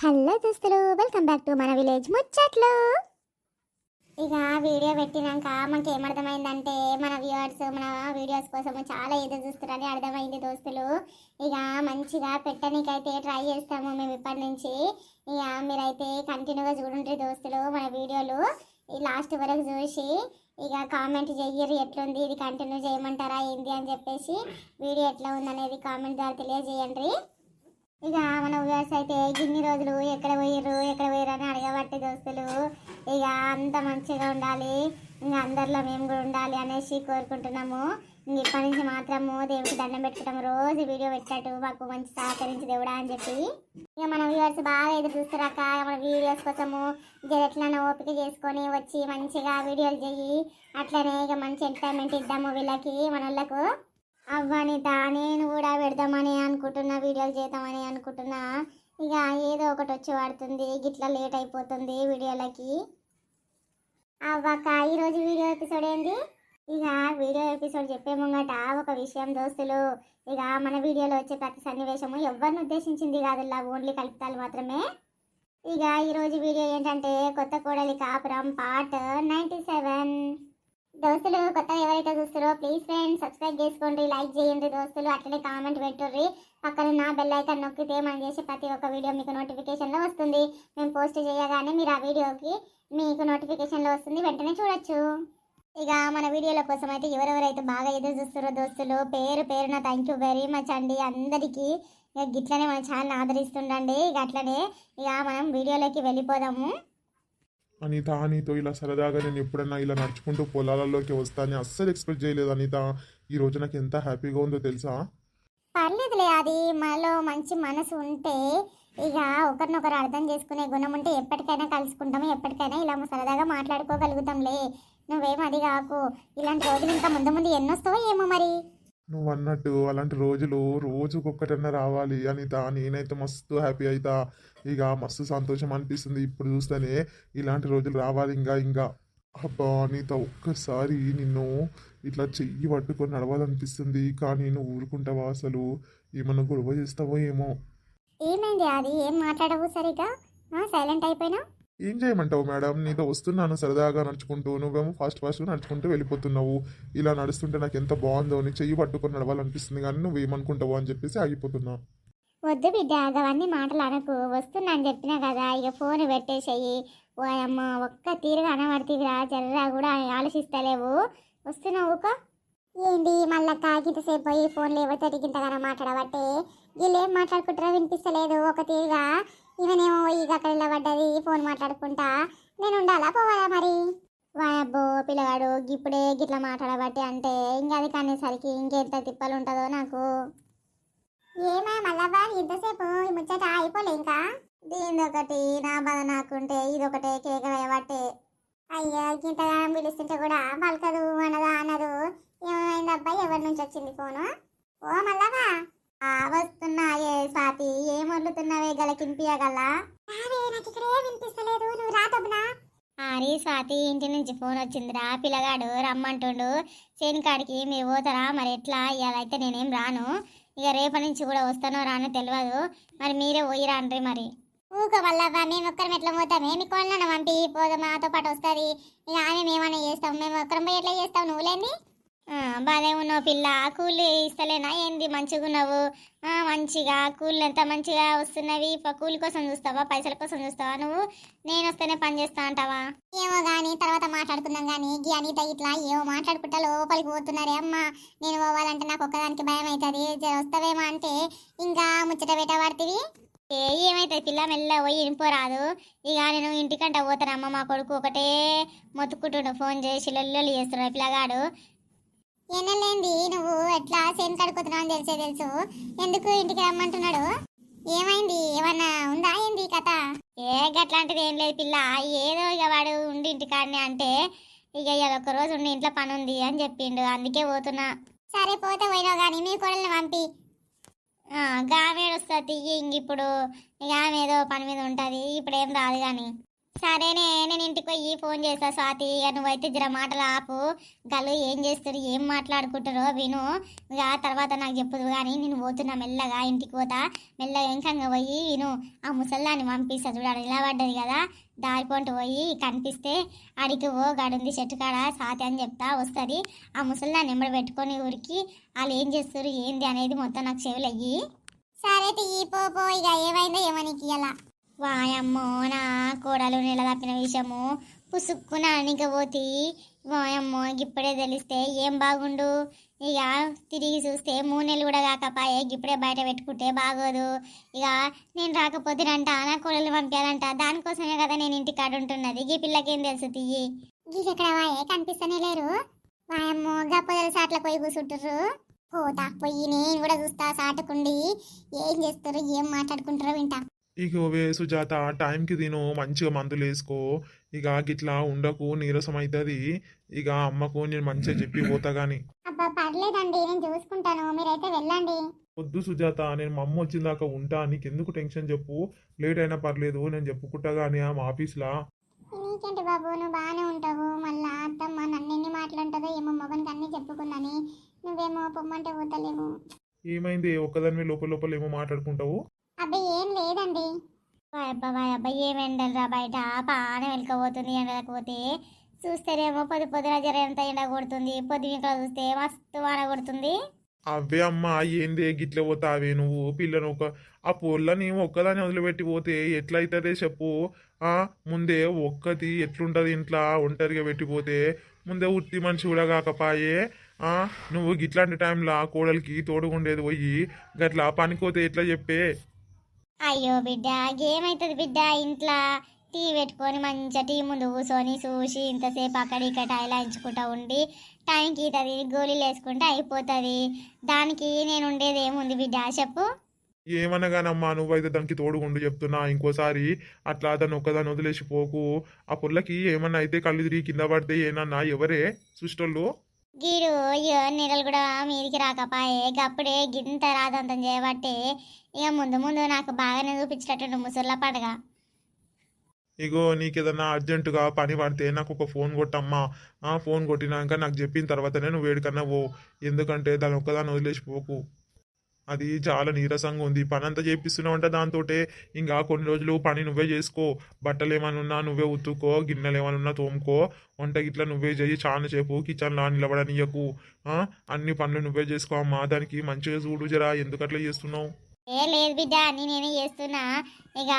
Hello దోస్తులు welcome back to మన village ముచ్చట్లు. ఇక వీడియో పెట్టినాక మనకి ఏమర్థమైందంటే మన వ్యూవర్స్ మన వీడియోస్ కోసం చాలా ఎదురు చూస్తున్నారని అర్థమైంది దోస్తులు. ఇక మంచిగా పెట్టనీకైతే ట్రై చేస్తాము మేము ఇప్పటి నుంచి. ఇక మీరైతే కంటిన్యూగా చూడండి దోస్తులు మన వీడియోలు. ఈ లాస్ట్ వరకు చూసి ఇక కామెంట్ చెయ్యరు ఎట్లుంది ఇది కంటిన్యూ చేయమంటారా ఏంది అని చెప్పేసి వీడియో ఎట్లా ఉందనేది కామెంట్ ద్వారా తెలియజేయండి. ఇక మన వ్యూవర్స్ అయితే ఇన్ని రోజులు ఎక్కడ పోయిర్రు ఎక్కడ పోయిర్రు అని అడగబట్టి దోస్తులు. ఇక అంత మంచిగా ఉండాలి ఇంకా అందరిలో మేము కూడా ఉండాలి అనేసి కోరుకుంటున్నాము. ఇంక ఇప్పటి నుంచి మాత్రము దేవుడికి దండం పెట్టుకుంటాము రోజు వీడియో పెట్టట్టు మాకు మంచి సహకరించి దేవుడా అని చెప్పి. ఇక మన వ్యూవర్స్ బాగా ఎదురు చూస్తారక్క మన వీడియోస్ కోసము ఇక ఎట్లన్నా ఓపిక చేసుకొని వచ్చి మంచిగా వీడియోలు చేయి. అట్లనే ఇక మంచి ఎంటర్టైన్మెంట్ ఇద్దాము వీళ్ళకి మన వాళ్ళకు. అవ్వనిత నేను కూడా పెడదామని అనుకుంటున్నా వీడియోలు చేద్దామని అనుకుంటున్నా. ఇక ఏదో ఒకటి వచ్చి పడుతుంది గిట్లా లేట్ అయిపోతుంది వీడియోలకి. అవ్వక ఈరోజు వీడియో ఎపిసోడ్ ఏంది? ఇక వీడియో ఎపిసోడ్ చెప్పే ముంగట ఒక విషయం దోస్తులు. ఇక మన వీడియోలో వచ్చే ప్రతి సన్నివేశము ఎవరిని ఉద్దేశించింది కాదులా ఓన్లీ కలుపుతాలు మాత్రమే. ఇక ఈరోజు వీడియో ఏంటంటే కొత్త కోడలి కాపురం పార్ట్ నైంటీ సెవెన్. దోస్తులు కొత్త ఎవరైతే చూస్తారో ప్లీజ్ ఫ్రెండ్స్ సబ్స్క్రైబ్ చేసుకోండి లైక్ చేయండి దోస్తులు అట్లనే కామెంట్ పెట్టుర్రి. పక్కన నా బెల్ ఐకాన్ నొక్కితే మనం చేసే ప్రతి ఒక్క వీడియో మీకు నోటిఫికేషన్లో వస్తుంది. మేము పోస్ట్ చేయగానే మీరు ఆ వీడియోకి మీకు నోటిఫికేషన్లో వస్తుంది వెంటనే చూడొచ్చు. ఇక మన వీడియోల కోసం అయితే ఎవరెవరైతే బాగా ఎదురు చూస్తారో దోస్తులు పేరు పేరున థ్యాంక్ యూ వెరీ మచ్ అండి. అందరికీ ఇక గిట్లనే మన ఛానల్ ఆదరిస్తుండండి. ఇక అట్లనే ఇక మనం వీడియోలోకి వెళ్ళిపోదాము. అనిత నీతో ఇలా సరదాగా నేను ఎప్పుడన్నా ఇలా నడుచుకుంటూ పొలాలలోకి వస్తానని అస్సలు ఎక్స్పెక్ట్ చేయలేదు అనిత. ఈ రోజు నాకు ఎంత హ్యాపీగా ఉందో తెలుసా? పర్లేదులే అది మనలో మంచి మనసు ఉంటే ఇక ఒకరినొకరు అర్థం చేసుకునే గుణం ఉంటే ఎప్పటికైనా కలుసుకుంటాము ఎప్పటికైనా ఇలా సరదాగా మాట్లాడుకోగలుగుతాంలే. నువ్వేం అది కాకు. ఇలాంటి రోజులు ఇంకా ముందు ముందు ఎన్నొస్తావో ఏమో మరి. నువ్వు అన్నట్టు అలాంటి రోజులు రోజుకొక్కటన్నా రావాలి అనిత నేనైతే మస్తు హ్యాపీ అవుతా ఇక మస్తు సంతోషం అనిపిస్తుంది. ఇప్పుడు చూస్తేనే ఇలాంటి రోజులు రావాలి ఇంకా ఇంకా. అబ్బా అనిత ఒక్కసారి నిన్ను ఇట్లా చెయ్యి పట్టుకొని నడవాలనిపిస్తుంది. కానీ నువ్వు ఊరుకుంటావా అసలు? ఏమన్నా గొడవ చేస్తావో ఏమో? ఏమైంది అది ఏం మాట్లాడవు సరిగా సైలెంట్ అయిపోయినా ఏం చేయమంటావు మేడం? నీతో వస్తున్నాను సరదాగా నడుచుకుంటూ నువ్వేమో ఫాస్ట్ ఫాస్ట్గా నడుచుకుంటూ వెళ్ళిపోతున్నావు. ఇలా నడుస్తుంటే నాకు ఎంత బాగుందో నీ చెయ్యి పట్టుకొని నడవాలనిపిస్తుంది కానీ నువ్వు ఏమనుకుంటావు అని చెప్పేసి ఆగిపోతున్నావు వద్దు బిడ్డ అవన్నీ మాటలు అనకు చెప్పినా కదా ఇక ఫోన్ పెట్టేసేయి. ఓ అమ్మ ఒక్క తీరుగా రా జర్రా కూడా ఆలోచిస్తలేవు. వస్తున్నావు ఊక ఏంటి మళ్ళా కాకింతసేపు పోయి ఫోన్లో ఎవరితో గింతగానో మాట్లాడబట్టే? వీళ్ళు ఏం మాట్లాడుకుంటారో వినిపిస్తలేదు. ఒక తీరుగా ఈమెనేమో పోయి ఇక అక్కడ పడ్డది ఫోన్ మాట్లాడుకుంటా. నేను ఉండాలా పోవాలా మరి? వాయబ్బో పిల్లగాడు ఇప్పుడే గిట్లా మాట్లాడబట్టి అంటే ఇంకా అది కనేసరికి ఇంకెంత తిప్పలు ఉంటుందో నాకు ఏమా మళ్ళా ఇంతసేపు ఈ ముచ్చట అయిపోలే ఇంకా? దీనిదొకటి నా బాధ నాకుంటే ఇదొకటే కేక వేయబట్టే. అయ్యా ఇంతగా పిలుస్తుంటే కూడా పలకదు అనదా అనదు. ఏమైంది అబ్బాయి ఎవరి నుంచి వచ్చింది ఫోను? ఓ మల్లవా ఆ వస్తున్నా ఏ స్వాతి ఏం వదులుతున్నావే గలకింపియగల వినిపిస్తలేదు. నువ్వు అరే స్వాతి ఇంటి నుంచి ఫోన్ వచ్చిందిరా. పిల్లగాడు రమ్మంటుండు. చేనికాడికి మీరు పోతారా? మరి ఎట్లా? ఇవాళ అయితే నేనేం రాను. ఇక రేపటి నుంచి కూడా వస్తానో రానో తెలియదు మరి మీరే పోయి రాండ్రి మరి. ఊక వల్ల మేము ఒక్కరం ఎట్లా పోతాం? ఏమి కోళ్ళను పంపి పోదాం మాతో పాటు వస్తుంది. ఇక ఆమె మేమన్నా చేస్తాం. మేము ఒక్కరం పోయి ఎట్లా చేస్తాం? నువ్వులేని బాగానే ఉన్నావు పిల్ల. కూలి ఇస్తలేనా? ఏంది? మంచిగా ఉన్నావు ఆ, మంచిగా. కూలి ఎంత మంచిగా వస్తున్నవి. కూలి కోసం చూస్తావా? పైసల కోసం చూస్తావా? నువ్వు? నేను వస్తేనే పని చేస్తా అంటావా? ఏమో గానీ తర్వాత మాట్లాడుకుందాం గానీ గీ అనిత ఇట్లా ఏమో మాట్లాడుకుంటా లోపలికి పోతున్నారే. అమ్మ నేను పోవాలంటే నాకు ఒక్కదానికి భయం అవుతుంది. వస్తావేమో అంటే ఇంకా ముచ్చట పెట్ట పడుతుంది ఏ పిల్ల? మెల్ల పోయి ఇంపోరాదు ఇక నేను ఇంటికంట పోతానమ్మ. మా కొడుకు ఒకటే మొత్తుకుంటుండు. ఫోన్ చేసి లొల్లి చేస్తున్నాడు పిల్లగాడు. ఎన్నలేంది నువ్వు ఎట్లా సేమ్ కడుకుతున్నావు అని తెలిసే తెలుసు. ఎందుకు ఇంటికి రమ్మంటున్నాడు? ఏమైంది? ఏమన్నా ఉందా ఏంది కథ? ఏ గట్లాంటిది ఏం లేదు పిల్ల. ఏదో ఇక వాడు ఉండి ఇంటికాడనే అంటే ఇక ఒక రోజు ఉండి ఇంట్లో పని ఉంది అని చెప్పిండు. అందుకే పోతున్నా. సరే పోతే పోయినావు కానీ మీ కొడల్ని పంపి. గామె వస్తుంది ఇంక ఇప్పుడు ఇక ఆమె ఏదో పని మీద ఉంటుంది. ఇప్పుడు ఏం రాదు కానీ సరేనే నేను ఇంటికి పోయి ఫోన్ చేస్తా స్వాతి. ఇక నువ్వైతే జర మాటలు ఆపు. గలు ఏం చేస్తారు ఏం మాట్లాడుకుంటారో విను. ఇక తర్వాత నాకు చెప్పదు కానీ నేను పోతున్నా మెల్లగా ఇంటికి పోతా. మెల్లగా ఇంకంగా పోయి విను. ఆ ముసల్లాన్ని పంపిస్తా ఇలా పడ్డది కదా. దారిపోంటి పోయి కనిపిస్తే అడిగి ఓ గడుంది చెట్టు కాడ సాతి అని చెప్తా వస్తుంది. ఆ ముసల్దాన్ని ఎంబడి పెట్టుకొని ఊరికి వాళ్ళు ఏం చేస్తారు ఏంది అనేది మొత్తం నాకు చెవులు అయ్యి సరే తీయి పో పో. ఇక ఏమైందో ఏమని ఇలా వాయమ్మో నా కోడలు నెల తప్పిన విషయము పుసుక్కున అణిగబోతి వాయమ్మో ఇప్పుడే తెలిస్తే ఏం బాగుండు? ఇక తిరిగి చూస్తే మూడు నెలలు కూడా కాకపాయే ఇప్పుడే బయట పెట్టుకుంటే బాగోదు. ఇక నేను రాకపోతేనంట నా కోడలు పంపించాలంట దానికోసమే కదా నేను ఇంటికాడ ఉంటున్నది. ఈ పిల్లకేం తెలుసు తియ్యి? గీకెక్కడ వాయే? కనిపిస్తూనే లేరు. వాయమ్మో గప్పదల సాట్ల పోయి కూర్చుంటారు పోతా పోయి నేను కూడా చూస్తా సాటుకుండి. ఏం చేస్తారు? ఏం మాట్లాడుకుంటారో వింటా. ఇక వే సుజాత టైంకి తిను మంచిగా మందులు వేసుకో ఇక గిట్లా ఉండకు నీరసం అవుతుంది ఇక అమ్మకు నేను మంచిగా చెప్పి పోతా గాని. అబ్బా పర్లేదండి నేను చూసుకుంటాను మీరైతే వెళ్ళండి. వద్దు సుజాత నేను మా అమ్మ వచ్చిన దాకా ఉంటా నీకెందుకు టెన్షన్ చెప్పు లేట్ అయినా పర్లేదు నేను చెప్పుకుంటా గానీ ఆ ఆఫీస్లా. నీకేంటి బాబు నువ్వు బాగానే ఉంటావు మళ్ళా అత్తమ్మ నన్ను ఎన్ని మాట్లాడుతుందో ఏమో మొగనికి అన్ని చెప్పుకున్నాని నువ్వేమో పొమ్మంటే పోతలేము ఏమైంది ఒక్కదాని లోపల లోపల ఏమో మాట్లాడుకుంటావు? అబ్బాయి ఏం లేదండి. అబ్బాయి అబ్బాయి ఏం ఎండలరా బయట? పాన వెళ్ళకపోతుంది ఎండకపోతే చూస్తేనేమో పొద్దు పొద్దున జర ఎంత ఎండ కొడుతుంది పొద్దున ఇంకా చూస్తే మస్తు వాన కొడుతుంది. అవే అమ్మా ఏంది గిట్ల పోతావే నువ్వు? పిల్లను ఒక ఆ పొల్లని ఒక్కదాన్ని వదిలిపెట్టి పోతే ఎట్లయితుంది చెప్పు? ఆ ముందే ఒక్కటి ఎట్లుంటది ఇంట్లో ఒంటరిగా పెట్టిపోతే ముందే ఉత్తి మనిషి కూడా కాకపాయే. ఆ నువ్వు గిట్లాంటి టైంలో కోడలికి తోడుగుండేది పోయి గట్లా పనికోతే ఎట్లా చెప్పే? అయ్యో బిడ్డ ఏమవుతుంది బిడ్డ ఇంట్లో? టీ పెట్టుకొని మంచిగా టీ ముందు కూర్చొని చూసి ఇంతసేపు అక్కడ ఇక్కడ టైలాయించుకుంటా ఉండి టైంకి ఇతది గోళీలు వేసుకుంటే అయిపోతుంది. దానికి నేను ఉండేది ఏముంది బిడ్డ చెప్పు. ఏమనగానమ్మా నువ్వైతే దానికి తోడుగుండు చెప్తున్నా. ఇంకోసారి అట్లా దాన్ని ఒక్కదాన్ని వదిలేసి పోకు. ఆ పుల్లకి ఏమన్నా అయితే కళ్ళు తిరిగి కింద పడితే ఏనన్నా ఎవరే? సుష్టోళ్ళు గీడు అయ్యో నీళ్ళు కూడా మీదికి రాకపాయే. గప్పుడే గింత రాదంతం చేయబట్టే ఇక ముందు ముందు నాకు బాగానే చూపించేటట్టు ముసళ్ళ పండుగ. ఇగో నీకేదన్నా అర్జెంటుగా పని పడితే నాకు ఒక ఫోన్ కొట్టమ్మా. ఆ ఫోన్ కొట్టినాక నాకు చెప్పిన తర్వాతనే నువ్వు వేడికన్నా పో. ఎందుకంటే దాని ఒక్కదాన్ని వదిలేసి పోకు అది చాలా నీరసంగా ఉంది. పని అంతా చేపిస్తున్నావంటే దాంతోటే. ఇంకా కొన్ని రోజులు పని నువ్వే చేసుకో. బట్టలు ఏమైనా ఉన్నా నువ్వే ఉతుక్కో గిన్నెలు ఏమైనా ఉన్నా తోముకో. వంట గిట్లా నువ్వే చేయి చాలా సేపు కిచెన్లో నిలబడనీయకు. అన్ని పనులు నువ్వే చేసుకో. అమ్మా దానికి మంచిగా చూడు జరా ఎందుకు అట్లా చేస్తున్నావు? ఏ లేదు బిడ్డ అన్ని నేనే చేస్తున్నా? ఇక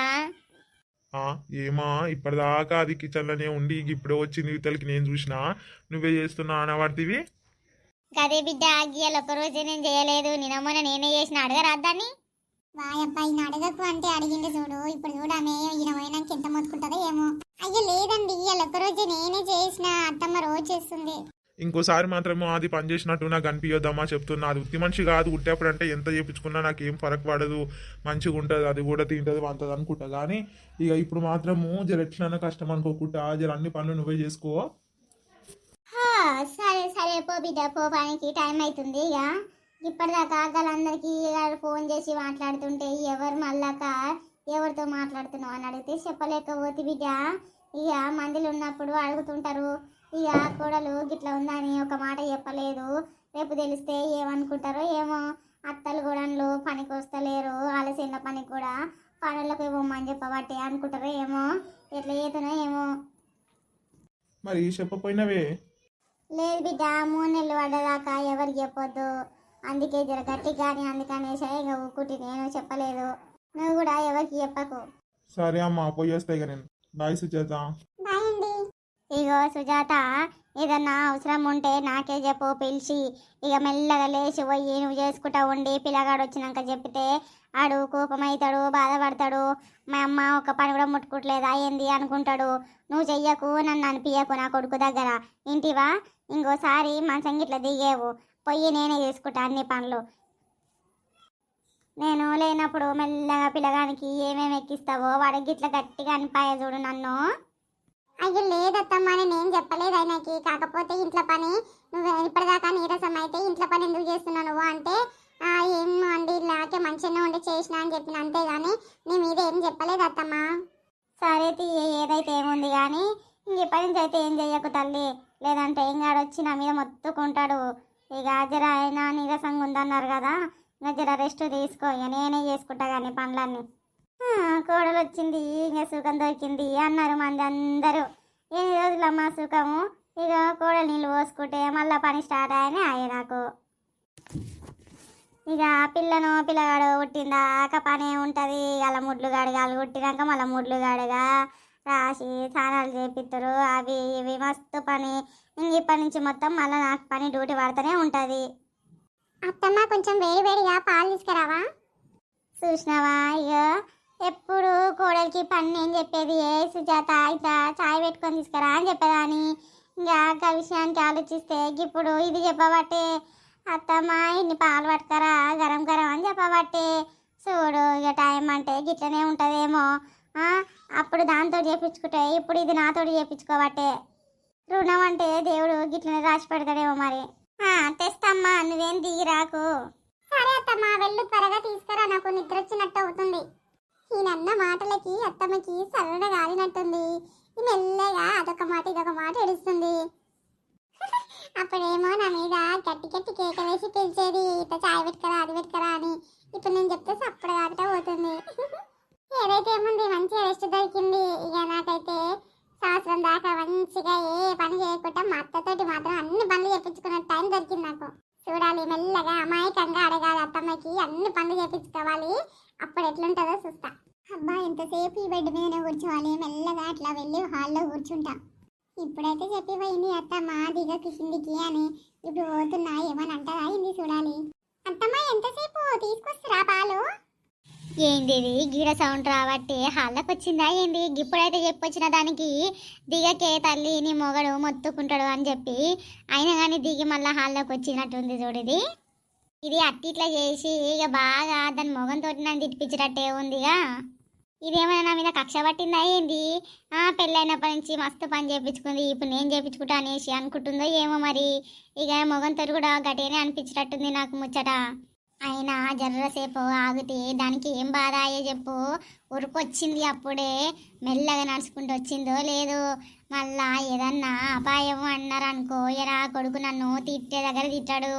ఆ, ఏమా? ఇప్పటిదాకా అది కిచెన్లోనే ఉండి ఇప్పుడే వచ్చింది ఇతలకి నేను చూసినా. నువ్వే చేస్తున్నా అనవాడివి గదే బిడ్డ గీయాలి ఒక రోజు నేను చేయలేదు. నిన్నమ్మన నేనే చేసిన. అడగరా దాన్ని? వాయబ్బా ఈయన అడగకు అంటే అడిగింది చూడు. ఇప్పుడు చూడమే ఈయన పోయినాక ఎంత మొత్తుకుంటుందో ఏమో. అయ్యో లేదండి ఇవాళ ఒక రోజు నేనే చేసిన. అత్తమ్మ రోజు చేస్తుంది. ఇంకోసారి మాత్రము అది పని చేసినట్టు నాకు అనిపించద్దమ్మా చెప్తున్నా. అది ఉత్తి మనిషి కాదు. ఉట్టేప్పుడు అంటే ఎంత చేపించుకున్నా నాకు ఏం ఫరక్ పడదు. మంచిగా ఉంటుంది. అది కూడా తింటుంది అంతది అనుకుంటా. కానీ ఇక ఇప్పుడు మాత్రము జర ఎట్లైనా కష్టం అనుకోకుండా జర అన్ని పనులు నువ్వే చేసుకో. పో బిడ్డ పో టైం అవుతుంది ఇక. ఇప్పటిదాకా వాళ్ళందరికీ ఫోన్ చేసి మాట్లాడుతుంటే ఎవరు మళ్ళాక ఎవరితో మాట్లాడుతున్నావు అని అడిగితే చెప్పలేకపోతే బిడ్డ. ఇక మందులు ఉన్నప్పుడు అడుగుతుంటారు. ఇక కోడలు గిట్ల ఉందని ఒక మాట చెప్పలేదు. రేపు తెలిస్తే ఏమనుకుంటారో ఏమో. అత్తలు కూడా పనికి వస్తలేరు. వాళ్ళ పనికి కూడా పనులకు ఇవ్వమని చెప్పబట్టి అనుకుంటారో ఏమో. ఎట్లా చేతునో ఏమో. మరి చెప్పపోయినవే. లేదు బిడ్డ మూడు నెలలు పడ్డదాకా ఎవరికి చెప్పొద్దు. అందుకే జర గట్టి కానీ అందుకనేసే ఇక ఊకుటి నేను చెప్పలేదు. నువ్వు కూడా ఎవరికి చెప్పకు. సరే అమ్మా పోయేస్తాయి నేను. బాయ్ అండి. ఇగో సుజాత ఏదన్నా అవసరం ఉంటే నాకే చెప్పు పిలిచి. ఇక మెల్లగా లేచి పోయి నువ్వు చేసుకుంటా ఉండి పిల్లగాడు వచ్చినాక చెప్తే ఆడు కోపమవుతాడు బాధపడతాడు. మా అమ్మ ఒక పని కూడా ముట్టుకోవట్లేదా ఏంది అనుకుంటాడు. నువ్వు చెయ్యకు నన్ను అనిపించకు నా కొడుకు దగ్గర. ఇంటివా ఇంకోసారి మంచం ఇట్లా దిగేవు. పొయ్యి నేనే చేసుకుంటా అన్ని పనులు. నేను లేనప్పుడు మెల్లగా పిల్లగానికి ఏమేమి ఎక్కిస్తావో వాడికి ఇట్లా గట్టిగా అనిపాయ చూడు నన్ను. అయ్యో లేదత్తమ్మా నేను చెప్పలేదు ఆయనకి. కాకపోతే ఇంట్లో పని నువ్వు ఇప్పటి నీరసం అయితే ఇంట్లో పని ఎందుకు చేస్తున్నావు నువ్వు అంటే "ఆ, ఏం అండి ఇలాగే మంచిగానే ఉండి చేసిన అని చెప్పిన అంతేగాని నీ మీద ఏం చెప్పలేదు అత్తమ్మా సరే తీయ ఏదైతే ఏముంది కానీ ఇంక ఇప్పటి నుంచి అయితే ఏం చెయ్యకు తల్లి లేదంటే ఇంగాడు వచ్చి నా మీద మొత్తుకుంటాడు ఇక జర ఆయన నీరసంగా ఉందన్నారు కదా ఇంకా జర రెస్ట్ తీసుకో ఇక నేనే చేసుకుంటా కానీ పనులన్నీ ఆ, కోడలు వచ్చింది ఇంకా సుఖం దొరికింది అన్నారు మంది అందరూ ఎన్ని రోజులమ్మా సుఖము. ఇక కోడలు నీళ్ళు పోసుకుంటే మళ్ళీ పని స్టార్ట్ అయ్యనే అయ్యే నాకు. ఇక పిల్లను పిల్లగాడు పుట్టిందాక పనే ఉంటుంది. అలా ముడ్లు గడగాలి పుట్టినాక మళ్ళీ ముడ్లు గడగా రాసి స్నానాలు చేపిస్తారు అవి ఇవి మస్తు పని. ఇంక ఇప్పటి నుంచి మొత్తం మళ్ళీ నాకు పని డ్యూటీ పడుతూనే ఉంటుంది. అత్తమ్మ కొంచెం వేడి వేడిగా పాలు తీసుకురావా? చూసినావా ఇక ఎప్పుడు కోడలికి పని నేను చెప్పేది? ఏ సుజాత ఇట్లా చాయ్ పెట్టుకొని తీసుకురా అని చెప్పేదాన్ని. ఇంకా ఆ విషయానికి ఆలోచిస్తే ఇప్పుడు ఇది చెప్పబట్టే అత్తమ్మ ఇన్ని పాలు పట్టుకరా గరం గరం అని చెప్పబట్టే చూడు ఇక టైం అంటే గిట్లనే ఉంటుందేమో. అప్పుడు దాంతో చేపించుకుంటే ఇప్పుడు ఇది నాతో చేపించుకోబట్టే. రుణం అంటే దేవుడు గిట్లనే రాసి పెడతాడేమో మరి. ఆ, తెస్తమ్మా నువ్వేం దిగిరాకు. సరే అత్తమ్మా వెళ్ళు త్వరగా తీసుకురా నాకు నిద్ర వచ్చినట్టు అవుతుంది. ఈయనన్న మాటలకి అత్తమ్మకి సరళ గాలినట్టుంది. మెల్లగా అదొక మాట ఇదొక మాట ఎడుస్తుంది అప్పుడేమో నా మీద గట్టి గట్టి కేక వేసి పిలిచేది ఇట్లా చాయ్ పెట్టుకరా అది పెట్టుకరా అని. ఇప్పుడు నేను చెప్తే సప్పుడు కాకుండా పోతుంది. ఏదైతే ఏముంది మంచిగా రెస్ట్ దొరికింది. ఇక నాకైతే సంవత్సరం దాకా మంచిగా ఏ పని చేయకుండా మా అత్తతోటి మాత్రం అన్ని పనులు చేపించుకునే టైం దొరికింది నాకు. చూడాలి మెల్లగా అమాయకంగా అడగాలి అత్తమ్మకి అన్ని పనులు చేపించుకోవాలి. అప్పుడు ఎట్లుంటుందో చూస్తా. అబ్బా ఎంతసేపు ఈ బెడ్ మీదనే కూర్చోవాలి. మెల్లగా అట్లా వెళ్ళి హాల్లో కూర్చుంటా. ఇప్పుడైతే చెప్పి పోయింది మా దిగ కిందికి అని. ఇప్పుడు పోతున్నా ఏమని అంటారా ఇది చూడాలి. అత్తమ్మ ఎంతసేపు? తీసుకొస్తురా పాలు? ఏంది గీడ సౌండ్ రాబట్టి హాల్లోకి వచ్చిందా ఏంది? ఇప్పుడైతే చెప్పొచ్చిన దానికి దిగకే తల్లి నీ మొగడు మొత్తుకుంటాడు అని చెప్పి. అయినా కానీ దిగి మళ్ళీ హాల్లోకి వచ్చినట్టుంది చూడది ఇది అట్టి ఇట్లా చేసి ఇక బాగా దాని మొగంతో నన్ను తిట్టిపించినట్టే ఉందిగా ఇదేమైనా నా మీద కక్ష పట్టిందా ఏంది? పెళ్ళైనప్పటి నుంచి మస్తు పని చేయించుకుంది ఇప్పుడు నేను చేయించుకుంటా అనేసి అనుకుంటుందో ఏమో మరి. ఇక మొగంతో కూడా గటేనే అనిపించినట్టుంది నాకు ముచ్చట. అయినా జర్రసేపు ఆగితే దానికి ఏం బాధ అయ్యే చెప్పు. ఉరుకొచ్చింది అప్పుడే. మెల్లగా నడుచుకుంటూ వచ్చిందో లేదు. మళ్ళా ఏదన్నా అపాయం అన్నారనుకో ఎరా కొడుకు నన్ను తిట్టే దగ్గర తిట్టాడు.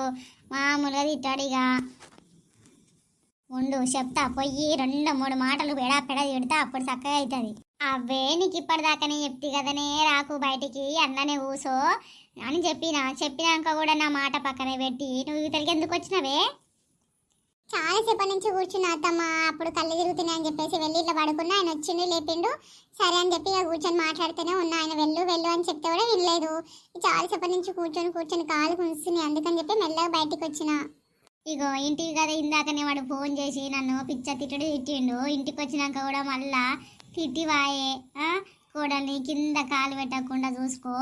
మామూలుగా తిట్టాడు ఇక. ఉండు చెప్తా. పొయ్యి రెండు మూడు మాటలు పెడా పెడ తిడితే అప్పుడు చక్కగా అవుతుంది అవే నీకు ఇప్పటిదాకానే చెప్తి కదనే రాకు బయటికి అన్ననే ఊసో అని చెప్పిన. చెప్పినాక కూడా నా మాట పక్కనే పెట్టి నువ్వు ఇతరికి ఎందుకు వచ్చినవే? చాలా సేపటి నుంచి కూర్చున్నా అత్తమ్మ అప్పుడు కళ్ళు అని చెప్పేసి వెళ్ళి ఇట్లా పడుకున్నా ఆయన వచ్చిండు లేపిండు. సరే అని చెప్పి ఇక కూర్చొని మాట్లాడుతూనే ఉన్నా. ఆయన వెళ్ళు వెళ్ళు అని చెప్తే కూడా వినలేదు. చాలా సేపటి నుంచి కూర్చొని కూర్చొని కాలు కునిస్తుంది అందుకని చెప్పి మెల్లగా బయటికి వచ్చిన. ఇగో ఇంటికి కదా ఇందాకనే వాడు ఫోన్ చేసి నన్ను పిచ్చ తిట్టడు తిట్టిండు. ఇంటికి వచ్చినాక కూడా మళ్ళా తిట్టి వాయే ఆ, కోడల్ని కింద కాలు పెట్టకుండా చూసుకో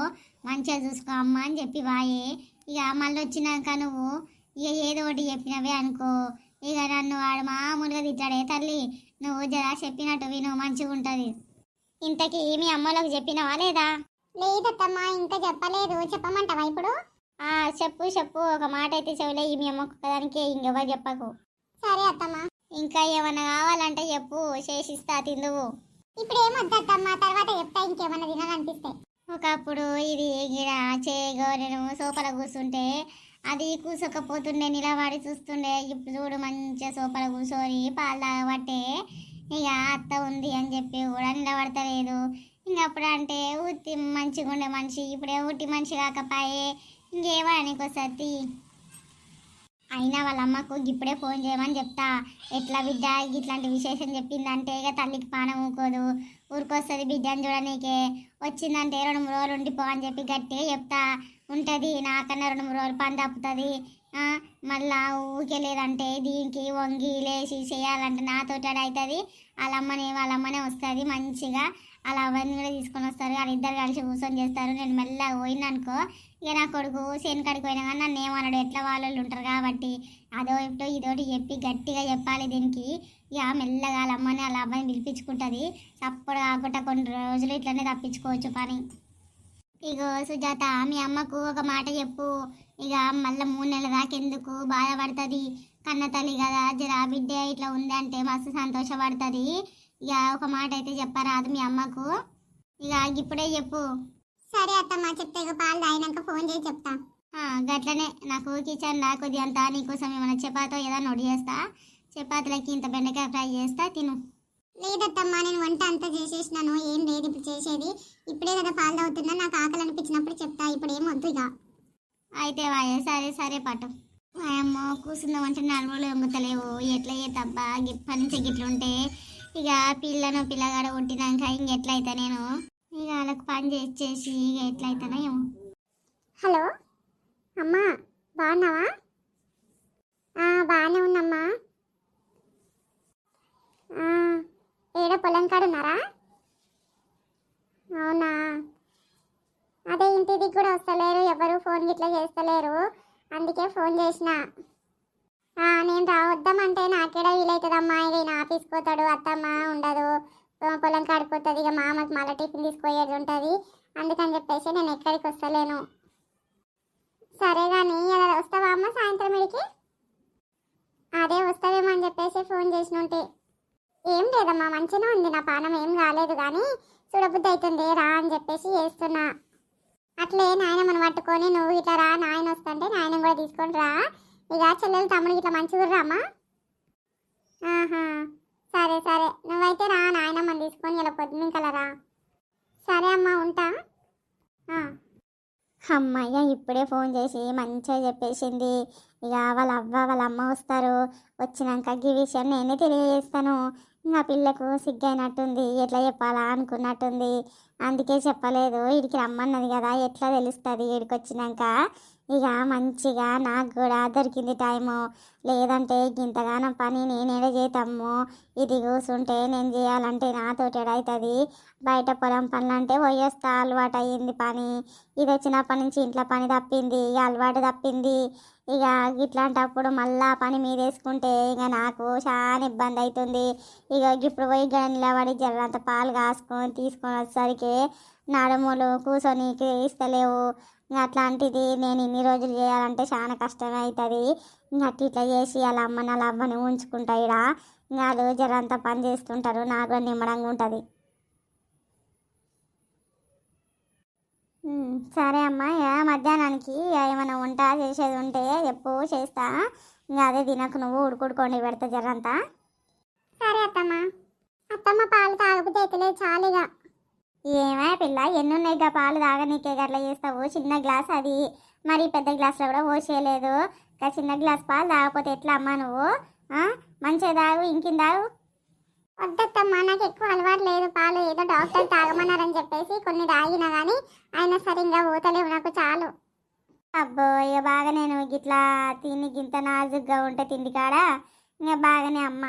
మంచిగా చూసుకో అమ్మ అని చెప్పి వాయే ఇక మళ్ళీ వచ్చినాక నువ్వు ఇక ఏదో ఒకటి చెప్పినవే అనుకో. ఇక నన్ను వాడు మామూలుగా తిట్టాడే తల్లి నువ్వు జరా చెప్పినట్టు విను మంచిగా ఉంటుంది. ఇంతకీ మీ అమ్మలకు చెప్పినవా లేదా? లేదత్తమ్మా ఇంకా చెప్పలేదు. చెప్పమంటావా ఇప్పుడు? ఆ చెప్పు చెప్పు. ఒక మాట అయితే చెవులే ఈ మీ అమ్మకు ఒక్కదానికే ఇంకెవరు చెప్పకు. సరే అత్తమ్మా. ఇంకా ఏమన్నా కావాలంటే చెప్పు చేసిస్తా తిందువు. ఇప్పుడు ఏమొద్దమ్మా తర్వాత చెప్తా ఇంకేమన్నా తినాలనిపిస్తే. ఒకప్పుడు ఇది గిడ చేగో నేను సోఫాలో కూర్చుంటే అది కూసోకపోతుండే నిలబడి చూస్తుండే. ఇప్పుడు చూడు మంచిగా సోఫాలో కూర్చొని పాలు తాగబట్టే ఇక అత్త ఉంది అని చెప్పి కూడా నిలబడతలేదు. ఇంక అప్పుడు అంటే ఉత్తి మంచిగా ఉండే మనిషి ఇప్పుడే ఉట్టి మనిషి కాకపాయే. ఇంకేమనికి అయినా వాళ్ళ అమ్మకు ఇప్పుడే ఫోన్ చేయమని చెప్తా. ఎట్లా బిడ్డ? ఇట్లాంటి విశేషం చెప్పిందంటే ఇక తల్లికి పానం ఊకోదు. ఊరికొస్తుంది బిడ్డను చూడనీకే. వచ్చిందంటే రెండు మూడు రోజులు ఉండిపో అని చెప్పి గట్టిగా చెప్తా. ఉంటుంది నాకన్నా రెండు మూడు రోజులు పని తప్పుతుంది. మళ్ళా ఊరికే లేదంటే దీనికి వంగి లేచి చేయాలంటే నాతోటి అవుతుంది వాళ్ళ అమ్మని వాళ్ళ అమ్మనే వస్తుంది మంచిగా. అలా అవన్నీ కూడా తీసుకొని వస్తారు. వాళ్ళిద్దరు కలిసి కూర్చొని చేస్తారు. నేను మెల్లగా పోయిననుకో ఇక నా కొడుకు సేను కాడికి పోయినా కానీ నన్ను ఏమన్నాడు ఎట్లా వాళ్ళు ఉంటారు కాబట్టి. అదో ఇటో ఇదోటి చెప్పి గట్టిగా చెప్పాలి దీనికి. ఇక మెల్లగా వాళ్ళ అమ్మని వాళ్ళ అబ్బాయిని పిలిపించుకుంటుంది. అప్పుడు కాకుండా కొన్ని రోజులు ఇట్లనే తప్పించుకోవచ్చు పని. ఇగో సుజాత మీ అమ్మకు ఒక మాట చెప్పు. ఇక మళ్ళీ మూడు నెలల దాకా ఎందుకు బాధపడుతుంది? కన్న తల్లి కదా జరా బిడ్డ ఇట్లా ఉంది అంటే మస్తు సంతోషపడుతుంది. ఇక ఒక మాట అయితే చెప్పరాదు మీ అమ్మకు. ఇక ఇప్పుడే చెప్పు. సరే అత్తమ్మ చెప్తే ఇక పాలు తాగినాక ఫోన్ చేసి చెప్తా. గట్లనే నాకు కిచెన్ లా కొద్ది అంతా నీకోసం ఏమైనా చపాతో ఏదో నొడి చేస్తా. చపాతీలకి ఇంత బెండకాయ ఫ్రై చేస్తా తిను. లేదత్తమ్మా నేను వంట అంతా చేసేసినాను ఏం లేదు ఇప్పుడు చేసేది. ఇప్పుడే కదా పాలు తాగుతున్నా నాకు ఆకలి అనిపించినప్పుడు చెప్తా ఇప్పుడు ఏం వద్దు ఇక అయితే వాయ సరే సరే పట్టు. వాయమ్మో కూర్చుందామంటే నలుగులు వంగుతలేవు. ఎట్లా చేతబ్బా ఇప్పటి నుంచి గిట్లుంటే ఇక పిల్లను పిల్లగాడ కొట్టినాక ఇంకెట్లయితే నేను? ఇక వాళ్ళకి పని చేసేసి ఇక ఎట్లయితానో ఏమో. హలో? అమ్మా బాగున్నావా? బాగానే ఉన్నమ్మా. ఏడ పొలం కాడ ఉన్నారా? అవునా? అదే ఇంటిది కూడా వస్తలేరు ఎవరు ఫోన్ గిట్లా చేస్తలేరు. అందుకే ఫోన్ చేసిన. నేను రావద్దామంటే నాకేడా వీలవుతుందమ్మా ఇక ఈయన ఆఫీస్కి పోతాడు అత్తమ్మ ఉండదు. పొలం కాడిపోతుంది ఇక మా మళ్ళీ టిఫిన్ తీసుకుపోయేది ఉంటుంది. అందుకని చెప్పేసి నేను ఎక్కడికి వస్తలేను. సరే కానీ అలా వస్తావా అమ్మ సాయంత్రం ఇడికి? అదే వస్తావేమో అని చెప్పేసి ఫోన్ చేసిన ఉంటే ఏం లేదమ్మా మంచిగా ఉంది. నా పానం ఏం కాలేదు కానీ చూడబుద్ధి అవుతుంది రా అని చెప్పేసి చేస్తున్నా. అట్లే నాయనమ్మను పట్టుకొని నువ్వు ఇట్లా రా నాయన వస్తుంటే నాయన కూడా తీసుకొని రా. ఇక చెల్లెలు తమ్ముడు ఇట్లా మంచిగా రామా ఆహా. సరే సరే. నువ్వైతే రా నాయనమ్మని తీసుకొని ఇలా పొద్దున్నకలరా సరే అమ్మా ఉంటా. అమ్మయ్య ఇప్పుడే ఫోన్ చేసి మంచిగా చెప్పేసింది. ఇక వాళ్ళ అవ్వ వాళ్ళ అమ్మ వస్తారు. వచ్చినాక ఈ విషయం నేనే తెలియజేస్తాను. ఇంకా పిల్లకు సిగ్గైనట్టుంది ఎట్లా చెప్పాలా అనుకున్నట్టుంది. అందుకే చెప్పలేదు. ఇడికి రమ్మన్నది కదా ఎట్లా తెలుస్తుంది? ఇడికి వచ్చినాక ఇక మంచిగా నాకు కూడా దొరికింది టైము. లేదంటే ఇంతగానం పని నేనేడ చేతాము ఇది కూర్చుంటే నేను చేయాలంటే నాతోటి అవుతుంది బయట పొలం పనులు అంటే పోయేస్తా అలవాటు అయ్యింది పని. ఇది వచ్చినప్పటి నుంచి ఇంట్లో పని తప్పింది ఇక అలవాటు తప్పింది. ఇక ఇట్లాంటప్పుడు మళ్ళా పని మీద వేసుకుంటే ఇక నాకు చాలా ఇబ్బంది అవుతుంది ఇక ఇప్పుడు పోయి గడ నిలబడి జరంత పాలు కాసుకొని తీసుకొని వచ్చేసరికి నడుములు కూర్చొని ఇస్తలేవు. అట్లాంటిది నేను ఇన్ని రోజులు చేయాలంటే చాలా కష్టమే అవుతుంది ఇంకా అట్లా ఇట్లా చేసి వాళ్ళ అమ్మని వాళ్ళ అమ్మని ఉంచుకుంటా ఇడ ఇంకా వాళ్ళు జరంతా పని చేస్తుంటారు. నాకు కూడా నిమ్మడంగా ఉంటుంది. సరే అమ్మా మధ్యాహ్నానికి ఏమైనా వంట చేసేది ఉంటే చెప్పు చేస్తా. ఇంకా అదే తినకు నువ్వు ఉడుకుడుకోండి పెడతా జరంతా సరే అత్తమ్మ. అత్తమ్మ పాలు తాగబుద్ధి చాలిగా చాలుగా ఏమే పిల్ల ఎన్ని ఉన్నాయి ఇక పాలు తాగనీకే గట్లా చేస్తావు? చిన్న గ్లాస్ అది. మరి పెద్ద గ్లాస్లో కూడా పోసేయలేదు ఇక చిన్న గ్లాస్ పాలు తాగకపోతే ఎట్లా అమ్మా నువ్వు? మంచిగా తాగు ఇంకింద తాగు? వద్దత్తమ్మా నాకు ఎక్కువ అలవాటు లేదు. పాలు ఏదో డాక్టర్ తాగమన్నారని చెప్పేసి కొన్ని తాగినా కానీ అయినా సరే ఇంకా పోతలేవు నాకు చాలు. అబ్బో ఇక బాగా నేను గిట్లా తిని గింత నాజుగ్గా ఉంటే తిండి కాడ? ఇంకా బాగానే అమ్మ.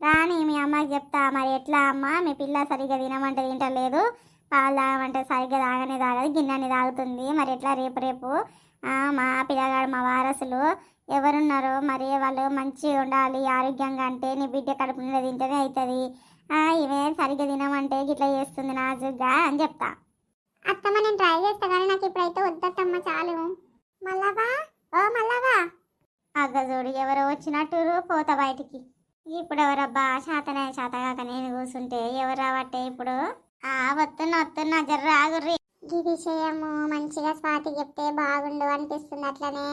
రాని మీ అమ్మకి చెప్తా మరి ఎట్లా అమ్మ? మీ పిల్ల సరిగ్గా తినమంటే తింటలేదు. పాలు తాగమంటే సరిగ్గా తాగనే తాగదు గిన్నెని తాగుతుంది. మరి ఎట్లా రేపు రేపు? మా పిల్లగాడు మా వారసులు ఎవరున్నారో మరి వాళ్ళు మంచిగా ఉండాలి ఆరోగ్యంగా అంటే నీ బిడ్డ కడుపు నిండా తింటేనే అవుతుంది ఇవే సరిగ్గా తినమంటే గిట్లా చేస్తుంది నాజుగ్గా అని చెప్తా. అత్తమ్మ నేను ట్రై చేస్తా కానీ నాకు ఇప్పుడైతే వద్దత్తమ్మ చాలు. మళ్ళావా ఓ మళ్ళావా అగ్గ చూడు ఎవరో వచ్చినట్టు పోతా బయటికి. ఇప్పుడు ఎవరబ్బా శాతనే శాతగాక నేను కూర్చుంటే ఎవరు రావట్టే ఇప్పుడు? ఆ వస్తున్నా వస్తున్నా జర్రాగుర్రి ఈ విషయము మంచిగా స్వాతి చెప్తే బాగుండు అనిపిస్తుంది అట్లనే.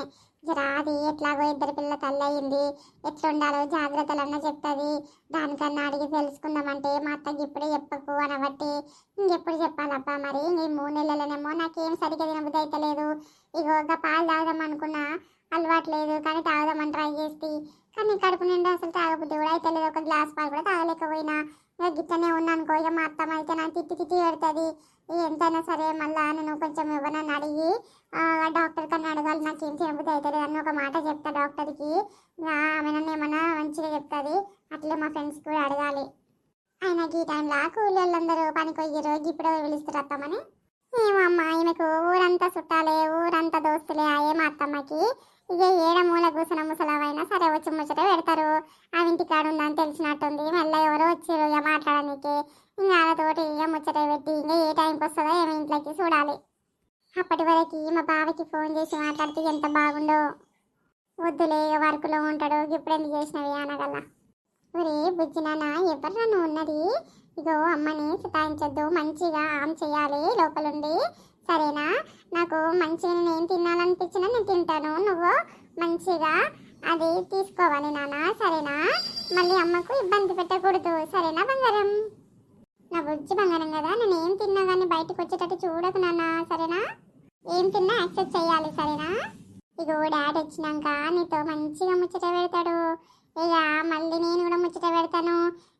జరాది ఎట్లాగో ఇద్దరు పిల్ల తల్లి అయింది ఎట్లుండాలో జాగ్రత్తలన్నా చెప్తుంది. దానికన్నా అడిగి తెలుసుకుందామంటే మా అత్తకి ఇప్పుడే చెప్పకు అనబట్టి. ఇంకెప్పుడు చెప్పాలబ్బా మరి? నీ మూడు నెలలనేమో నాకేం సరిగ్గా తినబుద్ధి అయితే లేదు ఇగో ఒక పాలు తాగుదాం అనుకున్నా. అలవాటు లేదు కానీ తాగుదామని ట్రై చేస్తే కానీ కడుపు నిండా అసలు తాగబుద్ధి కూడా అయితే లేదు. ఒక గ్లాస్ పాలు కూడా తాగలేకపోయినా. ఇక గిట్టనే ఉన్నానుకో ఇక మా అత్తమ్మ అయితే నా తిట్టి తిట్టి పెడుతుంది. ఎంతైనా సరే మళ్ళా నేను కొంచెం ఎవరన్నా అడిగి డాక్టర్ కన్నా అడగాలి. నాకు ఏం తినబుద్ధి అవుతుంది అని ఒక మాట చెప్తా డాక్టర్కి. ఆమె నన్ను ఏమన్నా మంచిగా చెప్తుంది అట్లే మా ఫ్రెండ్స్ కూడా అడగాలి. ఆయనకి ఈ టైంలో కూలి వాళ్ళందరూ పనికి రోజు ఇప్పుడు పిలుస్తారు అత్తమని ఏమమ్మా ఈమెకు ఊరంతా చుట్టాలే ఊరంతా దోస్తులే అయ్యే మా అత్తమ్మకి. ఇక ఏడ మూల కూసిన ముసలవైనా సరే వచ్చి ముచ్చట పెడతారు. ఆ ఇంటి కాడ ఉందని తెలిసినట్టుంది. మెల్ల ఎవరో వచ్చారు ఇక మాట్లాడడానికి ఇంకా వాళ్ళతోటి ఇక ముచ్చట పెట్టి ఇంకా ఏ టైంకి వస్తుందో ఏమి ఇంట్లోకి చూడాలి. అప్పటి వరకు మా బావకి ఫోన్ చేసి మాట్లాడితే ఎంత బాగుండో. వద్దులే ఇక వర్క్లో ఉంటాడు. ఇప్పుడు ఎందుకు చేసినవి అనగల. ఒరే బుజ్జి ఎవరు నన్ను ఉన్నది? ఇగో అమ్మని సతాయించొద్దు మంచిగా ఆమ్ చేయాలి లోపలుండి. సరేనా? నాకు మంచిగా నేను ఏం తినాలనిపించినా నేను తింటాను. నువ్వు మంచిగా అది తీసుకోవాలి నాన్న. సరేనా? మళ్ళీ అమ్మకు ఇబ్బంది పెట్టకూడదు. సరేనా బంగారం? నా బుజ్జి బంగారం కదా. నేను ఏం తిన్నా కానీ బయటకు వచ్చేటట్టు చూడకు నాన్న. సరేనా? ఏం తిన్నా యాక్సెప్ట్ చేయాలి. సరేనా? ఇగో డాడీ వచ్చినాక నీతో మంచిగా ముచ్చట పెడతాడు. ఇక మళ్ళీ నేను కూడా ముచ్చట పెడతాను.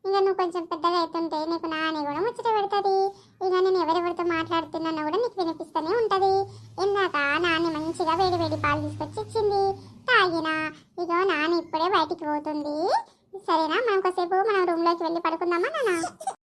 ఇక నువ్వు కొంచెం పెద్దగా అవుతుంటే నీకు నాని కూడా ముచ్చట పెడుతుంది. ఇక నేను ఎవరెవరితో మాట్లాడుతున్నానో కూడా నీకు వినిపిస్తూనే ఉంటుంది. ఇందాక నాని మంచిగా వేడి వేడి పాలు తీసుకొచ్చి ఇచ్చింది తాగిన ఇగో నాని ఇప్పుడే బయటికి పోతుంది. సరేనా? మనం కాసేపు మనం రూమ్లోకి వెళ్ళి పడుకుందామా నాన్న